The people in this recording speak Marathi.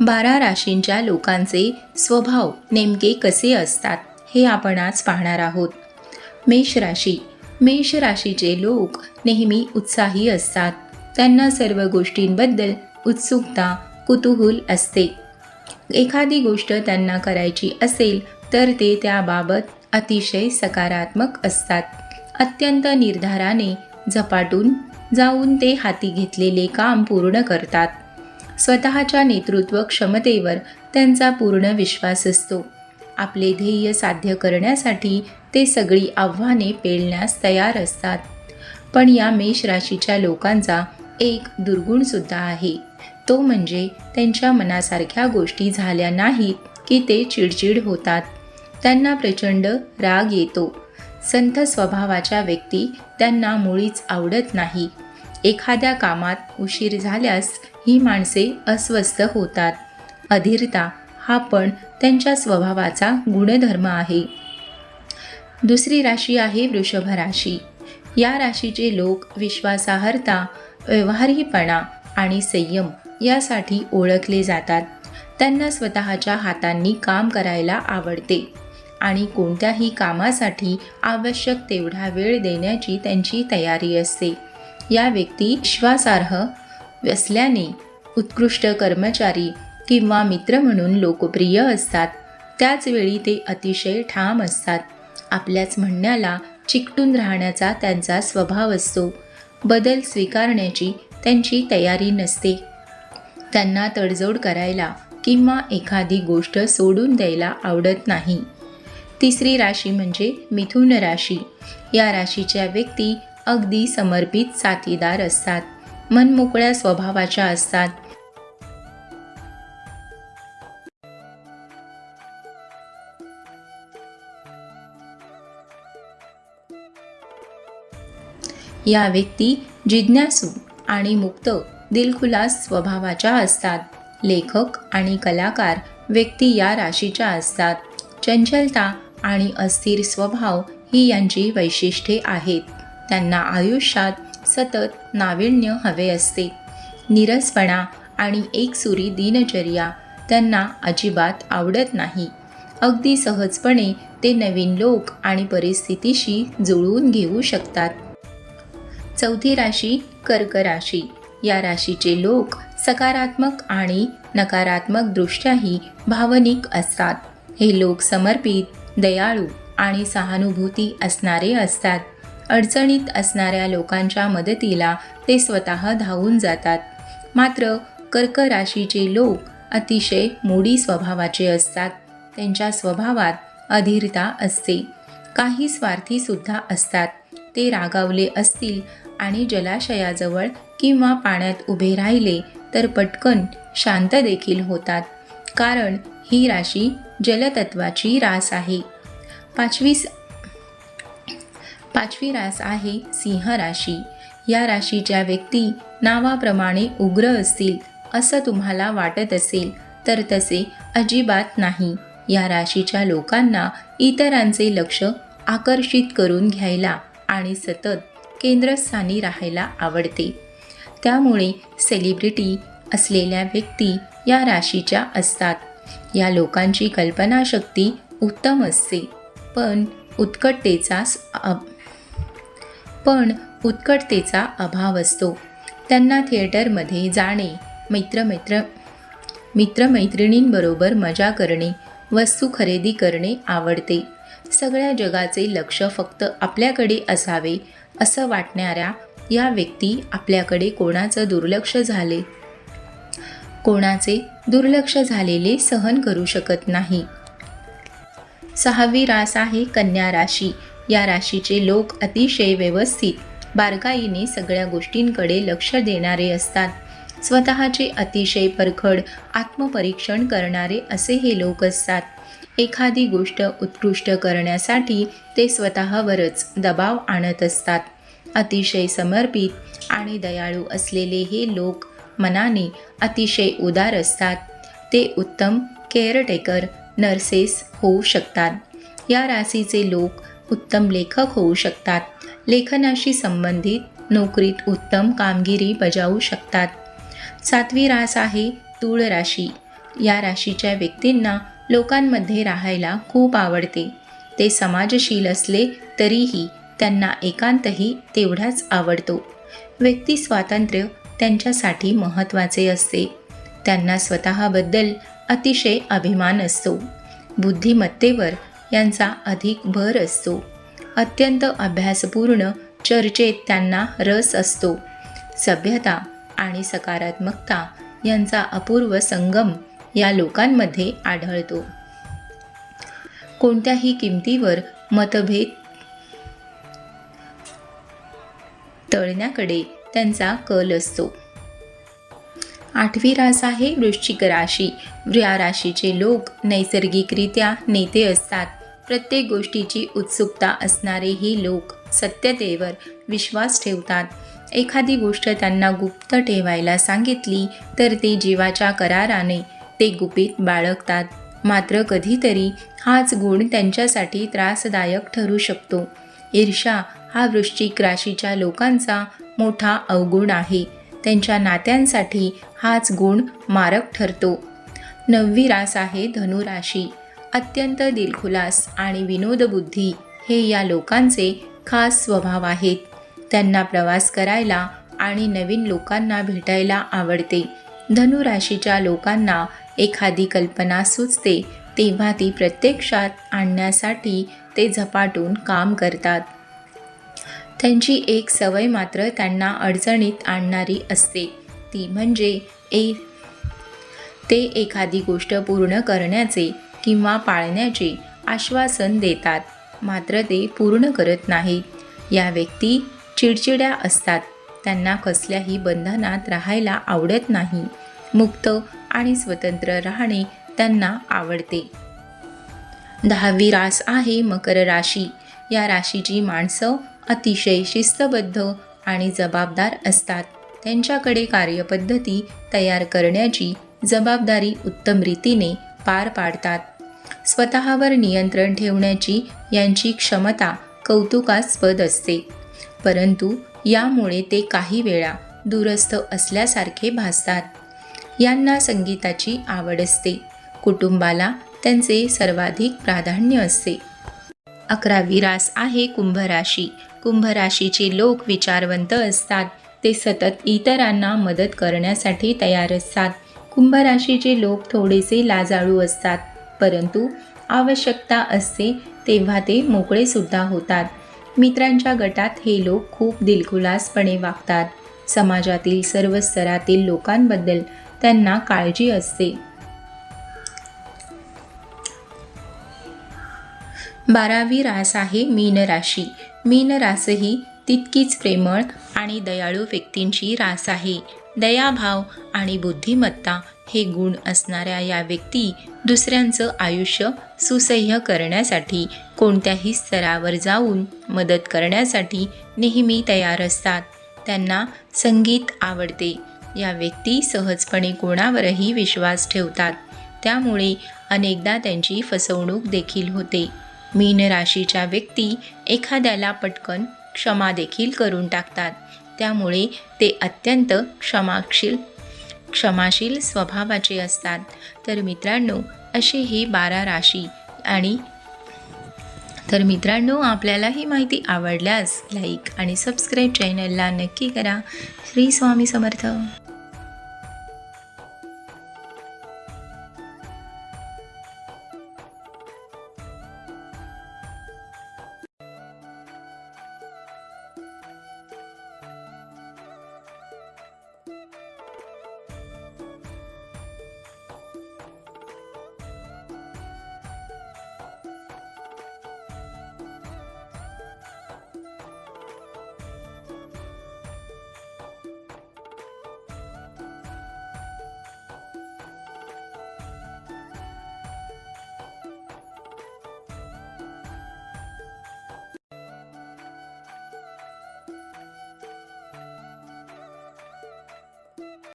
बारा राशींच्या लोकांचे स्वभाव नेमके कसे असतात हे आपण आज पाहणार आहोत. मेष राशी. मेष राशीचे लोक नेहमी उत्साही असतात. त्यांना सर्व गोष्टींबद्दल उत्सुकता कुतूहल असते. एखादी गोष्ट त्यांना करायची असेल तर ते त्याबाबत अतिशय सकारात्मक असतात. अत्यंत निर्धाराने झपाटून जाऊन ते हाती घेतलेले काम पूर्ण करतात. स्वतःच्या नेतृत्व क्षमतेवर त्यांचा पूर्ण विश्वास असतो. आपले ध्येय साध्य करण्यासाठी ते सगळी आव्हाने पेलण्यास तयार असतात. पण या मेष राशीच्या लोकांचा एक दुर्गुणसुद्धा आहे. तो म्हणजे त्यांच्या मनासारख्या गोष्टी झाल्या नाहीत की ते चिडचिड होतात. त्यांना प्रचंड राग येतो. संथ स्वभावाच्या व्यक्ती त्यांना मुळीच आवडत नाही. एखाद्या कामात उशीर झाल्यास ही माणसे अस्वस्थ होतात. अधीरता हा पण त्यांच्या स्वभावाचा गुणधर्म आहे. दुसरी राशी आहे वृषभ राशी. या राशीचे लोक विश्वासार्हता व्यवहारीपणा आणि संयम यासाठी ओळखले जातात. त्यांना स्वतःच्या हातांनी काम करायला आवडते आणि कोणत्याही कामासाठी आवश्यक तेवढा वेळ देण्याची त्यांची तयारी असते. या व्यक्ती विश्वासार्ह असल्याने उत्कृष्ट कर्मचारी किंवा मित्र म्हणून लोकप्रिय असतात. त्याचवेळी ते अतिशय ठाम असतात. आपल्याच म्हणण्याला चिकटून राहण्याचा त्यांचा स्वभाव असतो. बदल स्वीकारण्याची त्यांची तयारी नसते. त्यांना तडजोड करायला किंवा एखादी गोष्ट सोडून द्यायला आवडत नाही. तिसरी राशी म्हणजे मिथुन राशी. या राशीच्या व्यक्ती अगदी समर्पित साथीदार असतात. मनमोकळ्या स्वभावाच्या असतात. या व्यक्ती जिज्ञासू आणि मुक्त दिलखुलास स्वभावाच्या असतात. लेखक आणि कलाकार व्यक्ती या राशीच्या असतात. चंचलता आणि अस्थिर स्वभाव ही यांची वैशिष्ट्ये आहेत. त्यांना आयुष्यात सतत नाविन्य हवे असते. निरसपणा आणि एकसुरी दिनचर्या त्यांना अजिबात आवडत नाही. अगदी सहजपणे ते नवीन लोक आणि परिस्थितीशी जुळवून घेऊ शकतात. चौथी राशी कर्क राशी. या राशीचे लोक सकारात्मक आणि नकारात्मक दृष्ट्याही भावनिक असतात. हे लोक समर्पित दयाळू आणि सहानुभूती असणारे असतात. अडचणीत असणाऱ्या लोकांच्या मदतीला ते स्वतः धावून जातात. मात्र कर्क राशीचे लोक अतिशय मोडी स्वभावाचे असतात. त्यांच्या स्वभावात अधीरता असते. काही स्वार्थीसुद्धा असतात. ते रागावले असतील आणि जलाशयाजवळ किंवा पाण्यात उभे राहिले तर पटकन शांत देखील होतात. कारण ही राशी जलतत्वाची रास आहे. पाचवीस पाचवी रास आहे सिंह राशी. या राशीच्या व्यक्ती नावाप्रमाणे उग्र असतील असं तुम्हाला वाटत असेल तर तसे अजिबात नाही. या राशीच्या लोकांना इतरांचे लक्ष आकर्षित करून घ्यायला आणि सतत केंद्रस्थानी राहायला आवडते. त्यामुळे सेलिब्रिटी असलेल्या व्यक्ती या राशीच्या असतात. या लोकांची कल्पनाशक्ती उत्तम असते. पण उत्कटतेचा पण उत्कटतेचा अभाव असतो. त्यांना थिएटरमध्ये जाणे मित्रमित्र मित्रमैत्रिणींबरोबर मजा करणे वस्तू खरेदी करणे आवडते. सगळ्या जगाचे लक्ष फक्त आपल्याकडे असावे असं वाटणाऱ्या या व्यक्ती आपल्याकडे कोणाचं दुर्लक्ष झाले? कोणाचे दुर्लक्ष झालेले सहन करू शकत नाही? सहावी रास आहे कन्या राशी. या राशीचे लोक अतिशय व्यवस्थित बारकाईने सगळ्या गोष्टींकडे लक्ष देणारे असतात. स्वतःचे अतिशय परखड आत्मपरीक्षण करणारे असे हे लोक असतात. एखादी गोष्ट उत्कृष्ट करण्यासाठी ते स्वतःवरच दबाव आणत असतात. अतिशय समर्पित आणि दयाळू असलेले हे लोक मनाने अतिशय उदार असतात. ते उत्तम केअरटेकर नर्सेस होऊ शकतात. या राशीचे लोक उत्तम लेखक होऊ शकतात. लेखनाशी संबंधित नोकरीत उत्तम कामगिरी बजावू शकतात. सातवी रास आहे तूळ राशी. या राशीच्या व्यक्तींना लोकांमध्ये राहायला खूप आवडते. ते समाजशील असले तरीही त्यांना एकांतही तेवढाच आवडतो. व्यक्ती स्वातंत्र्य त्यांच्यासाठी महत्त्वाचे असते. त्यांना स्वतःबद्दल अतिशय अभिमान असतो. बुद्धिमत्तेवर यांचा अधिक भर असतो. अत्यंत अभ्यासपूर्ण चर्चेत त्यांना रस असतो. सभ्यता आणि सकारात्मकता यांचा अपूर्व संगम या लोकांमध्ये आढळतो. कोणत्याही किमतीवर मतभेद तळण्याकडे त्यांचा कल असतो. आठवी रास आहे वृश्चिक राशी. या राशीचे लोक नैसर्गिकरित्या नेते असतात. प्रत्येक गोष्टीची उत्सुकता असणारे हे लोक सत्यतेवर विश्वास ठेवतात. एखादी गोष्ट त्यांना गुप्त ठेवायला सांगितली तर ते जीवाच्या कराराने ते गुपित बाळगतात. मात्र कधीतरी हाच गुण त्यांच्यासाठी त्रासदायक ठरू शकतो. ईर्षा हा वृश्चिक राशीच्या लोकांचा मोठा अवगुण आहे. त्यांच्या नात्यांसाठी हाच गुण मारक ठरतो. नववी रास आहे धनुराशी. अत्यंत दिलखुलास आणि विनोदबुद्धी हे या लोकांचे खास स्वभाव आहेत. त्यांना प्रवास करायला आणि नवीन लोकांना भेटायला आवडते. धनुराशीच्या लोकांना एखादी कल्पना सुचते तेव्हा ती प्रत्यक्षात आणण्यासाठी ते झपाटून काम करतात. त्यांची एक सवय मात्र त्यांना अडचणीत आणणारी असते. ती म्हणजे ए. ते एखादी गोष्ट पूर्ण करण्याचे किंवा पाळण्याचे आश्वासन देतात. मात्र ते पूर्ण करत नाहीत या व्यक्ती चिडचिड्या असतात. त्यांना कसल्याही बंधनात राहायला आवडत नाही. मुक्त आणि स्वतंत्र राहणे त्यांना आवडते. दहावी रास आहे मकर राशी. या राशीची माणसं अतिशय शिस्तबद्ध आणि जबाबदार असतात. त्यांच्याकडे कार्यपद्धती तयार करण्याची जबाबदारी उत्तम रीतीने पार पाडतात. स्वतःवर नियंत्रण ठेवण्याची यांची क्षमता कौतुकास्पद असते. परंतु यामुळे ते काही वेळा दूरस्थ असल्यासारखे भासतात. यांना संगीताची आवड असते. कुटुंबाला त्यांचे सर्वाधिक प्राधान्य असते. अकरावी रास आहे कुंभ राशी कुंभ राशीचे लोक विचारवंत असतात. ते सतत इतरांना मदत करण्यासाठी तयार असतात. कुंभ राशीचे लोक थोडेसे लाजाळू असतात. परंतु आवश्यकता असते तेव्हा ते मोकळे सुद्धा होतात. मित्रांच्या गटात हे लोक खूप दिलखुलासपणे वागतात. समाजातील सर्व स्तरातील लोकांबद्दल त्यांना काळजी असते. बारावी रास आहे मीन राशी. मीन रास ही तितकीच प्रेमळ आणि दयाळू व्यक्तींची रास आहे. दयाभाव आणि बुद्धिमत्ता हे गुण असणाऱ्या या व्यक्ती दुसऱ्यांचं आयुष्य सुसह्य करण्यासाठी कोणत्याही स्तरावर जाऊन मदत करण्यासाठी नेहमी तयार असतात. त्यांना संगीत आवडते. या व्यक्ती सहजपणे कोणावरही विश्वास ठेवतात. त्यामुळे अनेकदा त्यांची फसवणूक देखील होते. मीन राशीच्या व्यक्ती एखाद्याला पटकन क्षमा देखील करून टाकतात. त्यामुळे ते अत्यंत क्षमाशील क्षमाशील स्वभावाचे असतात. तर मित्रांनो अशी ही बारा राशी आणि तर मित्रांनो आपल्याला ही माहिती आवडल्यास लाईक आणि सबस्क्राईब चॅनलला नक्की करा. श्री स्वामी समर्थ.